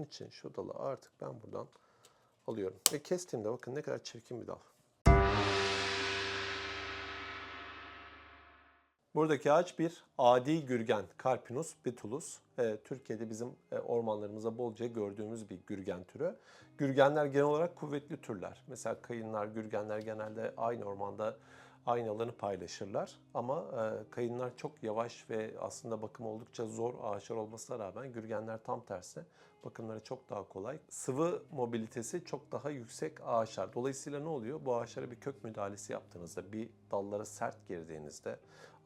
Onun için şu dalı artık ben buradan alıyorum. Ve kestiğimde bakın ne kadar çirkin bir dal. Buradaki ağaç bir adi gürgen, Carpinus bitulus. Ee, Türkiye'de bizim e, ormanlarımızda bolca gördüğümüz bir gürgen türü. Gürgenler genel olarak kuvvetli türler. Mesela kayınlar, gürgenler genelde aynı ormanda aynı alanı paylaşırlar. Ama e, kayınlar çok yavaş ve aslında bakım oldukça zor ağaçlar olmasına rağmen gürgenler tam tersi bakımları çok daha kolay. Sıvı mobilitesi çok daha yüksek ağaçlar. Dolayısıyla ne oluyor? Bu ağaçlara bir kök müdahalesi yaptığınızda, bir dallara sert girdiğinizde,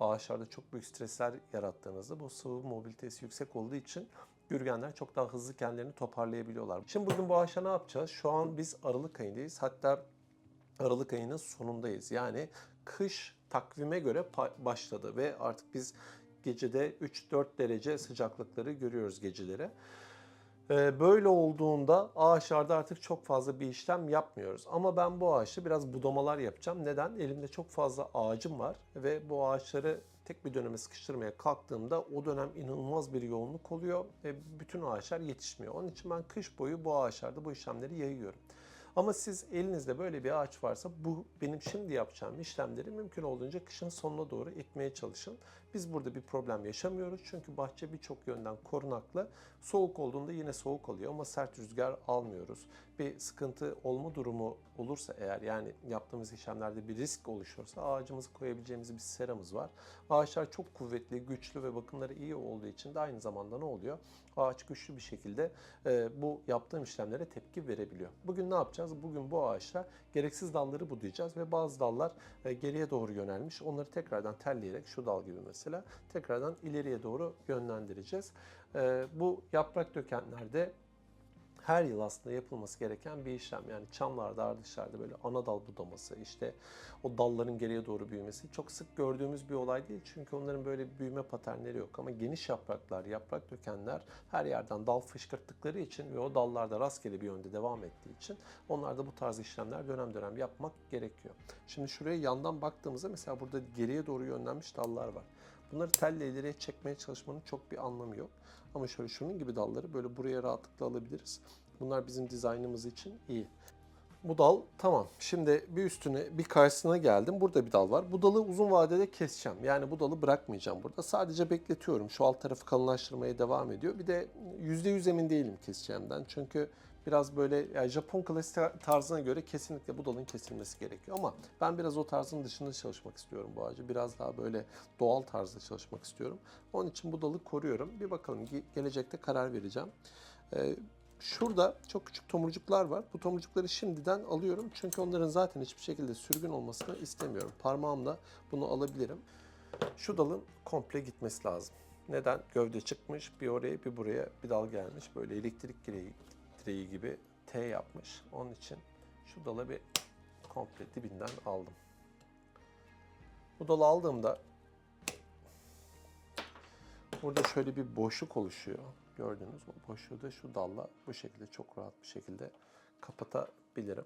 ağaçlarda çok büyük stresler yarattığınızda bu sıvı mobilitesi yüksek olduğu için gürgenler çok daha hızlı kendilerini toparlayabiliyorlar. Şimdi bugün bu ağaçla ne yapacağız? Şu an biz Aralık ayındayız. Hatta Aralık ayının sonundayız. Yani kış takvime göre başladı ve artık biz gecede 3-4 derece sıcaklıkları görüyoruz geceleri. Ee, Böyle olduğunda ağaçlarda artık çok fazla bir işlem yapmıyoruz. Ama ben bu ağaçta biraz budamalar yapacağım. Neden? Elimde çok fazla ağacım var ve bu ağaçları tek bir döneme sıkıştırmaya kalktığımda o dönem inanılmaz bir yoğunluk oluyor ve bütün ağaçlar yetişmiyor. Onun için ben kış boyu bu ağaçlarda bu işlemleri yayıyorum. Ama siz elinizde böyle bir ağaç varsa bu benim şimdi yapacağım işlemleri mümkün olduğunca kışın sonuna doğru ekmeye çalışın. Biz burada bir problem yaşamıyoruz çünkü bahçe birçok yönden korunaklı. Soğuk olduğunda yine soğuk alıyor ama sert rüzgar almıyoruz. Bir sıkıntı olma durumu olursa eğer yani yaptığımız işlemlerde bir risk oluşursa ağacımızı koyabileceğimiz bir seramız var. Ağaçlar çok kuvvetli, güçlü ve bakımları iyi olduğu için de aynı zamanda ne oluyor? Ağaç güçlü bir şekilde e, bu yaptığım işlemlere tepki verebiliyor. Bugün ne yapacağız? Bugün bu ağaçla gereksiz dalları budayacağız ve bazı dallar e, geriye doğru yönelmiş. Onları tekrardan telleyerek şu dal gibi mesela tekrardan ileriye doğru yönlendireceğiz. E, bu yaprak dökenlerde her yıl aslında yapılması gereken bir işlem. Yani çamlarda, ardışlarda böyle ana dal budaması, işte o dalların geriye doğru büyümesi çok sık gördüğümüz bir olay değil. Çünkü onların böyle büyüme paternleri yok. Ama geniş yapraklar, yaprak dökenler her yerden dal fışkırttıkları için ve o dallarda rastgele bir yönde devam ettiği için onlarda bu tarz işlemler dönem dönem yapmak gerekiyor. Şimdi şuraya yandan baktığımızda mesela burada geriye doğru yönlenmiş dallar var. Bunları telle ileriye çekmeye çalışmanın çok bir anlamı yok. Ama şöyle şunun gibi dalları böyle buraya rahatlıkla alabiliriz. Bunlar bizim dizaynımız için iyi. Bu dal tamam. Şimdi bir üstüne bir karşısına geldim. Burada bir dal var. Bu dalı uzun vadede keseceğim. Yani bu dalı bırakmayacağım burada. Sadece bekletiyorum. Şu alt tarafı kalınlaştırmaya devam ediyor. Bir de %100 emin değilim keseceğimden. Çünkü biraz böyle yani Japon klasik tarzına göre kesinlikle bu dalın kesilmesi gerekiyor. Ama ben biraz o tarzın dışında çalışmak istiyorum bu ağacı. Biraz daha böyle doğal tarzda çalışmak istiyorum. Onun için bu dalı koruyorum. Bir bakalım ge- gelecekte karar vereceğim. Ee, Şurada çok küçük tomurcuklar var. Bu tomurcukları şimdiden alıyorum. Çünkü onların zaten hiçbir şekilde sürgün olmasını istemiyorum. Parmağımla bunu alabilirim. Şu dalın komple gitmesi lazım. Neden? Gövde çıkmış, bir oraya bir buraya bir dal gelmiş. Böyle elektrik direği, direği gibi T yapmış. Onun için şu dalı bir komple dibinden aldım. Bu dalı aldığımda burada şöyle bir boşluk oluşuyor. Gördüğünüz bu boşluğu da şu dalla bu şekilde çok rahat bir şekilde kapatabilirim.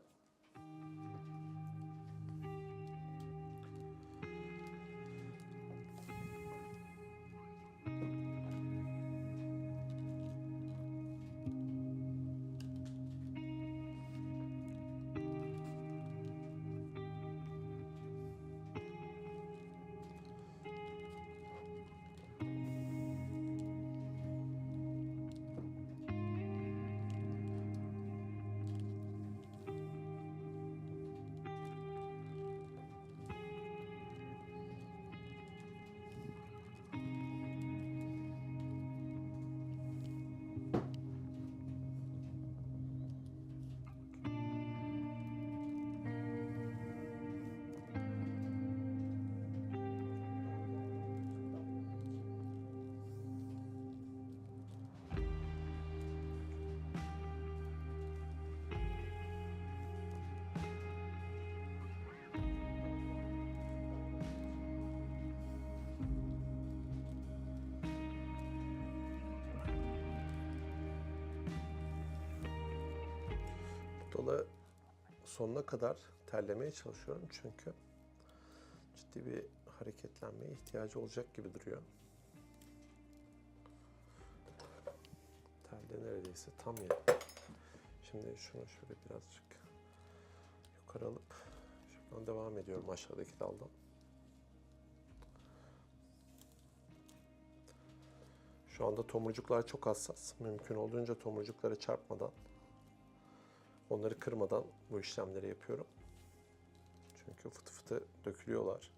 Sonuna kadar terlemeye çalışıyorum çünkü ciddi bir hareketlenmeye ihtiyacı olacak gibi duruyor. Şekilde neredeyse tam yeri. Şimdi şunu şöyle birazcık yukarı alıp şuradan devam ediyorum aşağıdaki daldan. Şu anda tomurcuklar çok hassas. Mümkün olduğunca tomurcuklara çarpmadan, onları kırmadan bu işlemleri yapıyorum. Çünkü fıtı fıtı dökülüyorlar.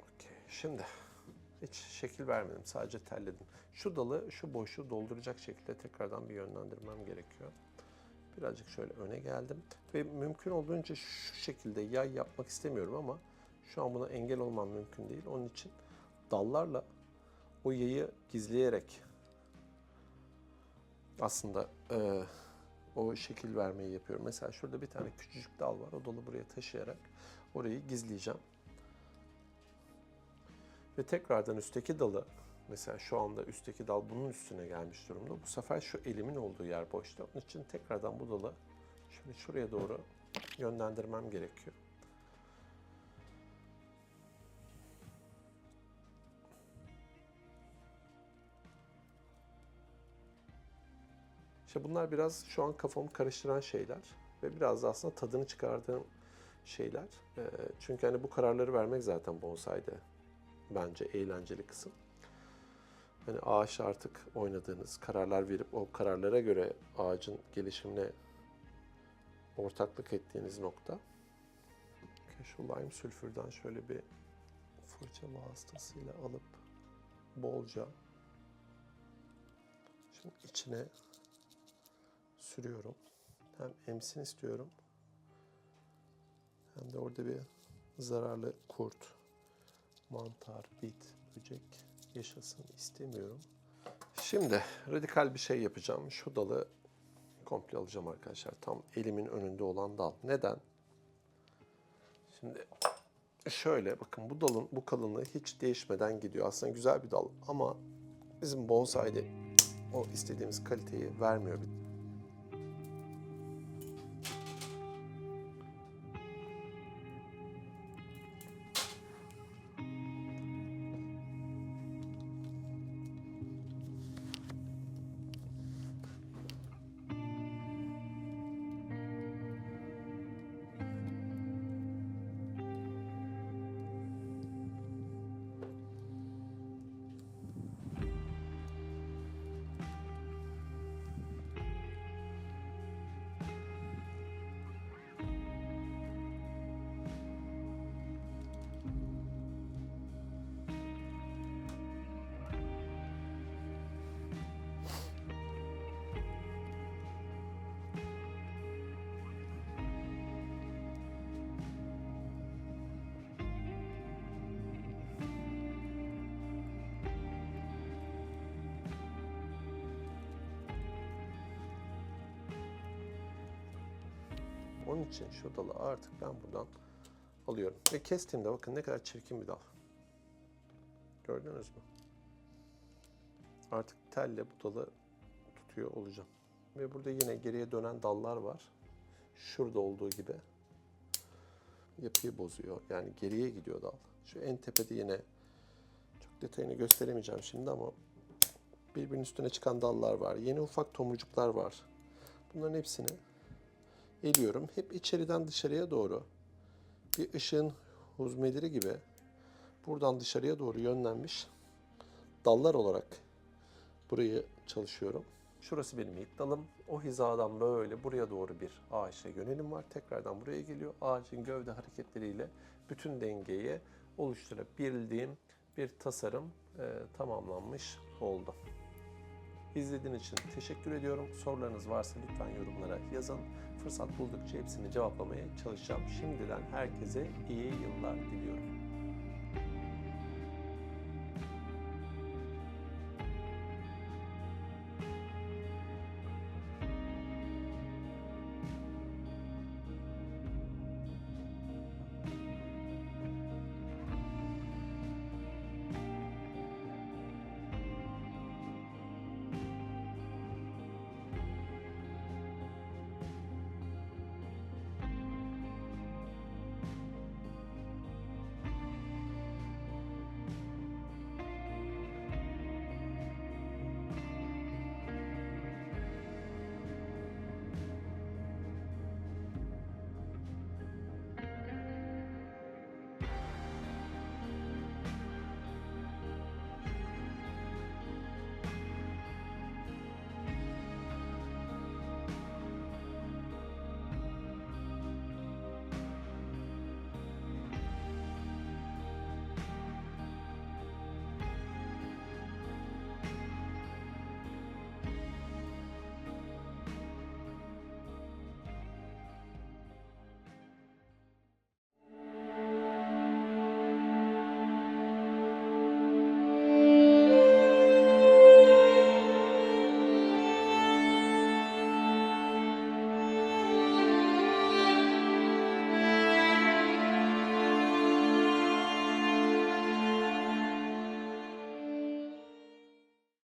Okey, şimdi hiç şekil vermedim, sadece telledim. Şu dalı, şu boşluğu dolduracak şekilde tekrardan bir yönlendirmem gerekiyor. Birazcık şöyle öne geldim ve mümkün olduğunca şu şekilde yay yapmak istemiyorum ama şu an buna engel olmam mümkün değil. Onun için dallarla o yayı gizleyerek aslında e, o şekil vermeyi yapıyorum. Mesela şurada bir tane küçücük dal var. O dalı buraya taşıyarak orayı gizleyeceğim. Ve tekrardan üstteki dalı mesela şu anda üstteki dal bunun üstüne gelmiş durumda. Bu sefer şu elimin olduğu yer boşta. Onun için tekrardan bu dalı şöyle şuraya doğru yönlendirmem gerekiyor. İşte bunlar biraz şu an kafamı karıştıran şeyler ve biraz da aslında tadını çıkardığım şeyler. Ee, çünkü hani bu kararları vermek zaten bonsai'de bence eğlenceli kısım. Hani ağaçla artık oynadığınız, kararlar verip o kararlara göre ağacın gelişimine ortaklık ettiğiniz nokta. Şu lime sülfürden şöyle bir fırça vasıtasıyla alıp bolca şimdi içine sürüyorum. Hem emsin istiyorum hem de orada bir zararlı kurt, mantar, bit, böcek yaşasın istemiyorum. Şimdi radikal bir şey yapacağım. Şu dalı komple alacağım arkadaşlar. Tam elimin önünde olan dal. Neden? Şimdi şöyle bakın bu dalın bu kalınlığı hiç değişmeden gidiyor. Aslında güzel bir dal ama bizim bonsai'de o istediğimiz kaliteyi vermiyor. Onun için şu dalı artık ben buradan alıyorum. Ve kestiğimde bakın ne kadar çirkin bir dal. Gördünüz mü? Artık telle bu dalı tutuyor olacağım. Ve burada yine geriye dönen dallar var. Şurada olduğu gibi. Yapıyı bozuyor. Yani geriye gidiyor dal. Şu en tepede yine çok detayını gösteremeyeceğim şimdi ama birbirinin üstüne çıkan dallar var. Yeni ufak tomurcuklar var. Bunların hepsini eliyorum. Hep içeriden dışarıya doğru bir ışığın huzmeleri gibi buradan dışarıya doğru yönlenmiş dallar olarak burayı çalışıyorum. Şurası benim ilk dalım. O hizadan böyle buraya doğru bir ağaçla yönelim var. Tekrardan buraya geliyor. Ağacın gövde hareketleriyle bütün dengeyi oluşturabildiğim bir tasarım e, tamamlanmış oldu. İzlediğiniz için teşekkür ediyorum. Sorularınız varsa lütfen yorumlara yazın. Fırsat buldukça hepsini cevaplamaya çalışacağım. Şimdiden herkese iyi yıllar diliyorum.